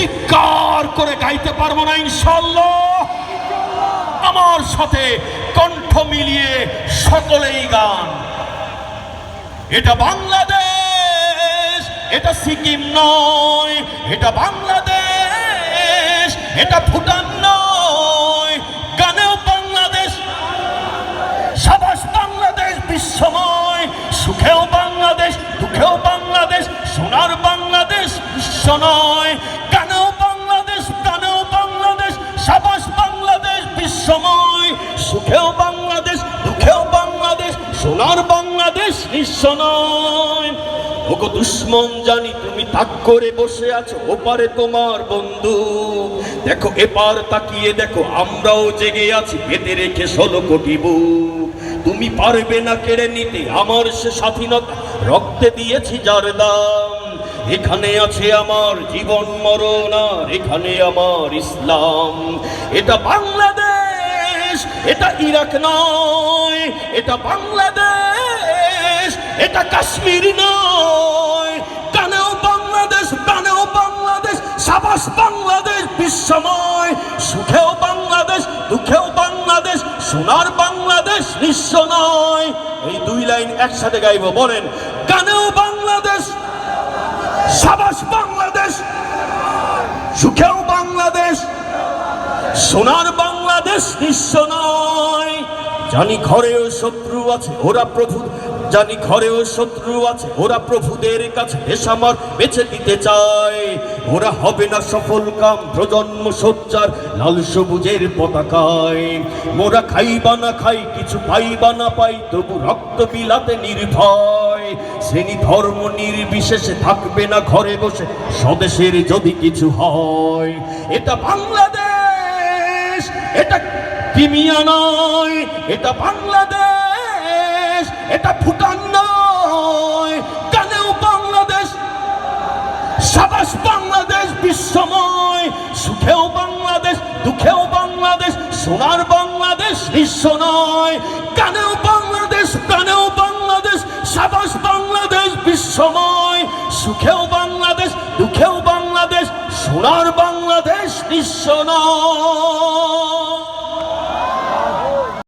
চিৎকার করে গাইতে পারব না ইনশাল্লাহ আমার সাথে কণ্ঠ মিলিয়ে সকলেই গান। এটা বাংলাদেশ, এটা সিকিম নয়, এটা বাংলাদেশ, এটা ভুটান নয়। গানেও বাংলাদেশ, সাবাস বাংলাদেশ, বিশ্বময়। সুখেও বাংলাদেশ, দুঃখেও বাংলাদেশ, সোনার বাংলাদেশ, বিশ্ব নয়। সাবাস বাংলাদেশ, বিশ্বময়। সুখেও বাংলাদেশ, দুঃখেও বাংলাদেশ, সোনার বাংলাদেশ বিশ্ব নয়। ওগো দুশ্মন জানি, তুমি তাক করে বসে আছো, ওপারে তোমার বন্ধু। দেখো, এপার তাকিয়ে দেখো, আমরাও জেগে আছি পেতে রেখে ষোলো কোটি তুমি পারবে না কেড়ে নিতে, আমার সে স্বাধীনতা, রক্তে দিয়েছি যার দাম। এখানে আছে আমার জীবন মরণ আর এখানে আমার ইসলাম। এটা বাংলাদেশ, এটা ইরাক নয়, এটা বাংলাদেশ, এটা কাশ্মীর নয়। কানেও বাংলাদেশ কানেও বাংলাদেশ, সাবাস বাংলাদেশ, বিশ্বময়। সুখেও বাংলাদেশ, দুঃখেও বাংলাদেশ, সোনার বাংলাদেশ বিশ্ব নয়। এই দুই লাইন একসাথে গাইব, বলেন, কানেও বাংলাদেশ সাবাস বাংলাদেশ। সুখেও বাংলাদেশ সোনার বাংলাদেশ নিঃস্ব নয়। জানি ঘরেও শত্রু আছে ওরা প্রভু জানি ঘরেও শত্রু আছে। ওরা প্রভুদের কাছে দেশ আমার বেছে দিতে চায়। ওরা হবে না সফল কাম, প্রজন্ম সজ্জার লাল সবুজের পতাকায়। মোরা খাইবা না খাই, কিছু পাইবা না পাই, তবু রক্ত বিলাতে নির্ভয়। শ্রেণি ধর্ম নির্বিশেষে থাকবে না ঘরে বসে, স্বদেশের যদি কিছু হয়। এটা বাংলাদেশ! এটা কিমিয়া নয়, এটা বাংলাদেশ! এটা ভুটান নয়, কানেও বাংলাদেশ, সাবাস বাংলাদেশ, বিশ্বময়, সুখেও বাংলাদেশ, দুঃখেও বাংলাদেশ, সোনার বাংলাদেশ বিশ্ব নয়। কানেও বাংলাদেশ কানেও বাংলাদেশ, সাবাস বাংলাদেশ, বিশ্বময়, সুখেও বাংলাদেশ, দুঃখেও বাংলাদেশ, সোনার বাংলাদেশ বিশ্ব নয়।